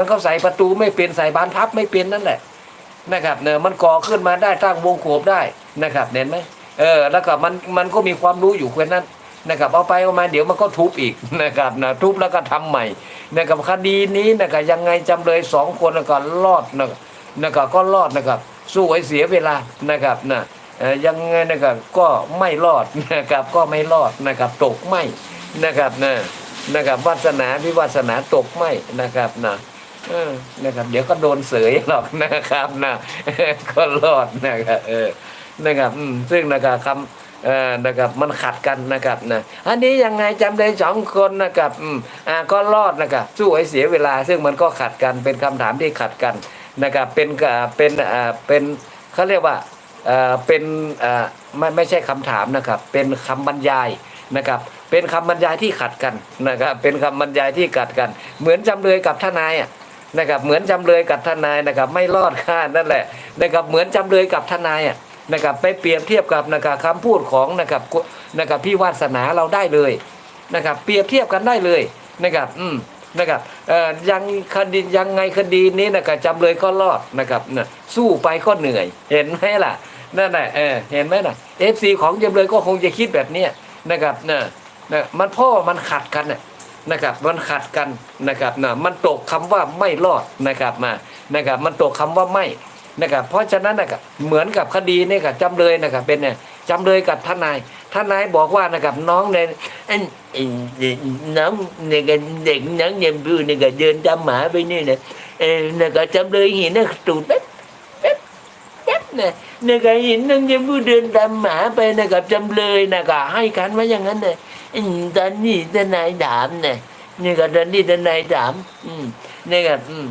มันเขาใส่ประตูไม่เป็นใส่บานพับไม่เป็นนั่นแหละนะครับเนอะมันก่อขึ้นมาได้ตั้งวงโขบได้นะครับเห็นไหมเออแล้วก็มันมันก็มีความรู้อยู่แค่นั้นนะครับเอาไปเอามาเดี๋ยวมันก็ทุบอีกนะครับนะทุบแล้วก็ทำใหม่นะครับคดีนี้นะครับยังไงจำเลยสองคนก็รอดนะนะครับก็รอดนะครับ สู้ไอ้เสียเวลานะครับนะเออยังไงนะครับก็ไม่รอดนะครับก็ไม่รอดนะครับตกไม่นะครับนะนะครับวาสนาวิวาสนาตกไม่นะครับนะ เออนะครับ เดี๋ยวก็โดนเสยหรอกนะครับนะก็รอดนะครับเออนะครับอืมซึ่งนะครับคำเอ่อนะครับมันขัดกันนะครับนะอันนี้ยังไงจำเลยสองคนนะครับอืมอ่าก็รอดนะครับสู้ไอ้เสียเวลา ซึ่งมันก็ขัดกันเป็นคำถามที่ขัดกันนะครับเป็นเป็นอ่าเป็นเขาเรียกว่าเอ่อเป็นเอ่อไม่ไม่ใช่คำถามนะครับ เป็นคำบรรยายนะครับเป็นคำบรรยายที่ขัดกันนะครับเป็นคำบรรยายที่ขัดกัน เหมือนจำเลยกับทนายอะ นะครับเหมือนจำเลยกับทนายนะครับไม่รอดค่านั่นแหละนะครับเหมือนจำเลยกับทนายอะนะครับไปเปรียบเทียบกับนะครับคำพูดของนะครับนะครับพี่วาสนาเราได้เลยนะครับเปรียบเทียบกันได้เลยนะครับอืมนะครับเอ่อยังคดียังไงคดีนี้นะครับจำเลยก็รอดนะครับน่ะสู้ไปก็เหนื่อย เห็นไหมล่ะนั่นแหละเออเห็นไหมน่ะเอฟซีของจำเลยก็คงจะคิดแบบเนี้ยนะครับเนะนะมันเพ่อมันขัดกันน่ะ นะครับมันขัดกันนะครับนะมันตกคำว่าไม่รอดนะครับมานะครับมันตกคำว่าไม่นะครับเพราะฉะนั้นนะครับเหมือนกับคดีนี่กับจำเลยนะครับเป็นเนี่ยจำเลยกับทนายทนายบอกว่านะครับน้องเนี่ยอันไอ้เด็กน้องเนี่ยเด็กน้องยังดูเนี่ยเดินตามหมาไปนี่เนี่ยเออนี่ยก็จำเลยเห็นนะตูดเป๊ะนะนะครับเห็นน้องยมพูเดินตามหมาไปนะครับจำเลยนะครับให้กันว่าอย่างนั้นเลยอืมตอนนี้ทนายถามเนี่ยนี่ก็ตอนนี้ทนายถาม อืมนะครับอืม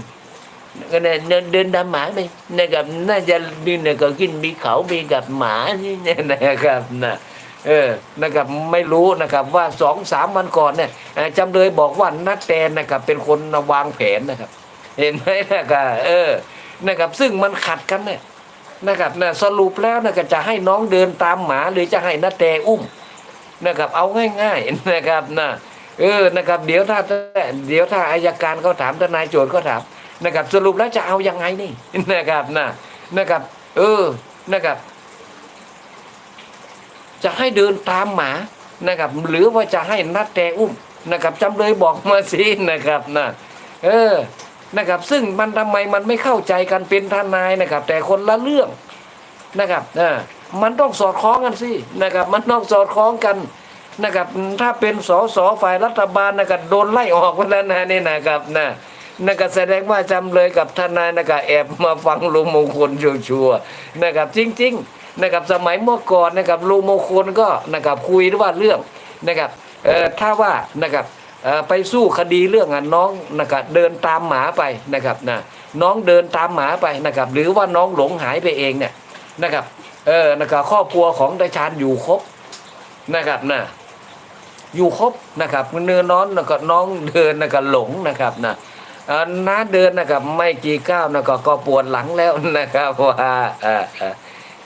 ก็เนี่ยเดินเดินตามหมาไปนะครับน่าจะดินเนี่ยก็กินมีเขามีกับหมานี่เนี่ยนะครับนะเออ นะครับ ไม่รู้นะครับว่าสองสามวันก่อนเนี่ยจำเลยบอกว่านัดแตนนะครับ เป็นคนวางแผนนะครับ เห็นไหมนะครับเออ นะครับ ซึ่งมันขัดกันเนี่ย นะครับนะสรุปแล้วนะก็จะให้น้องเดินตามหมาหรือจะให้นาแตอุ้มนะครับเอาง่ายๆนะครับนะเออนะครับเดี๋ยวถ้าเดี๋ยวถ้าอายการเขาถามทนายโจทย์ก็ถามนะครับสรุปแล้วจะเอายังไงนี่นะครับนะนะครับ เออนะครับ จะให้เดินตามหมานะครับ หรือว่าจะให้นัดแต่อุ้มนะครับจำเลยบอกมาสินะครับนะเออ นะครับ ซึ่งมันทำไมมันไม่เข้าใจกันเป็นทนายนะครับ แต่คนละเรื่องนะครับอ่ามันต้องสอดคล้องกันสินะครับ มันต้องสอดคล้องกันนะครับ ถ้าเป็นสสฝ่ายรัฐบาลนะครับโดนไล่ออกไปแล้วนะนี่นะครับนะนะครับแสดงว่าจำเลยกับทนายนะครับแอบมาฟังลุงมงคลชัวๆนะครับ จริง ๆนะครับสมัยเมื่อก่อนนะครับลุงมงคลก็นะครับคุยว่าเรื่องนะครับเอ่อถ้าว่านะครับ ไปสู้คดีเรื่องน้องนะครับเดินตามหมาไปนะครับนะน้องเดินตามหมาไปนะครับ หรือว่าน้องหลงหายไปเองเนี่ยนะครับเออนะครับครอบครัวของตาชาญอยู่ครบนะครับนะอยู่ครบนะครับเนื้อน้องนะครับน้องเดินนะครับหลงนะครับนะน้าเดินนะครับไม่กี่ก้าวนะครับก็ปวดหลังแล้วนะครับว่าเอ่อเอ่อ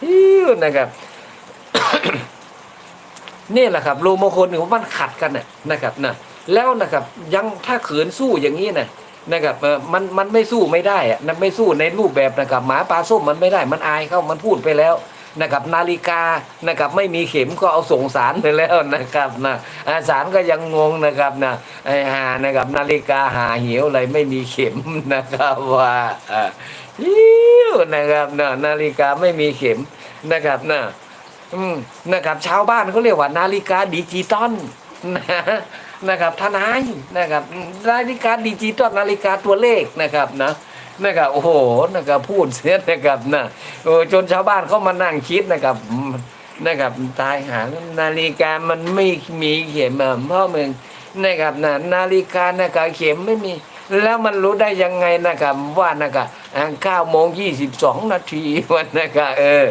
ฮิ้วนะครับนี่แหละครับรูมงคลนี่ามันขัดกันน่ะนะครับนะ แล้วนะครับยังถ้าขืนสู้อย่างนี้นะนะครับมันมันไม่สู้ไม่ได้อะมันไม่สู้ในรูปแบบนะครับหมาปลาส้มมันไม่ได้มันอายเข้ามันพูดไปแล้วนะครับนาฬิกานะครับไม่มีเข็มก็เอาส่งสารไปแล้วนะครับนะสารก็ยังงงนะครับนะไอ้หานะครับนาฬิกาหาเหี่ยวอะไรไม่มีเข็มนะครับว่าอ่าฮิ้วนะครับนะนาฬิกาไม่มีเข็มนะครับนะอืมนะครับชาวบ้านเขาเรียกว่านาฬิกาดิจิตอล นะนะครับทนายนะครับนาฬิกาดิจิตอลนาฬิกาตัวเลขนะครับนะนะครับโอ้โหนะครับพูดเสียนะครับนะโอ้จนชาวบ้านเขามานั่งคิดนะครับนะครับตายหานาฬิกามันไม่มีเข็มพ่อมึงนะครับนะนาฬิกานะครับเข็มไม่มี แล้วมันรู้ได้ยังไงนะครับว่านะครับเก้าโมงยี่สิบสองนาทีวันนะครับเออ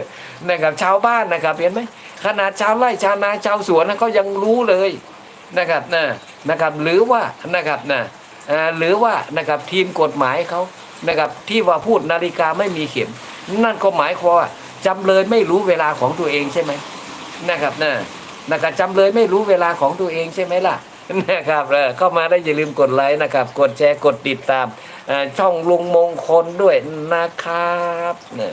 นะครับชาวบ้านนะครับเห็นไหมขนาดชาวไร่ชาวนาชาวสวนนะเขายังรู้เลย นะครับนะนะครับหรือว่านะครับนะหรือว่านะครับทีมกฎหมายเขานะครับที่ว่าพูดนาฬิกาไม่มีเข็ม นั่นก็หมายความว่าจำเลยไม่รู้เวลาของตัวเองใช่ไหมนะครับนะนะครับจำเลยไม่รู้เวลาของตัวเองใช่ไหมล่ะนะครับเออเข้ามาได้อย่าลืมกดไลค์นะครับ กดแชร์กดติดตามช่องลุงมงคลด้วยนะครับเนี่ย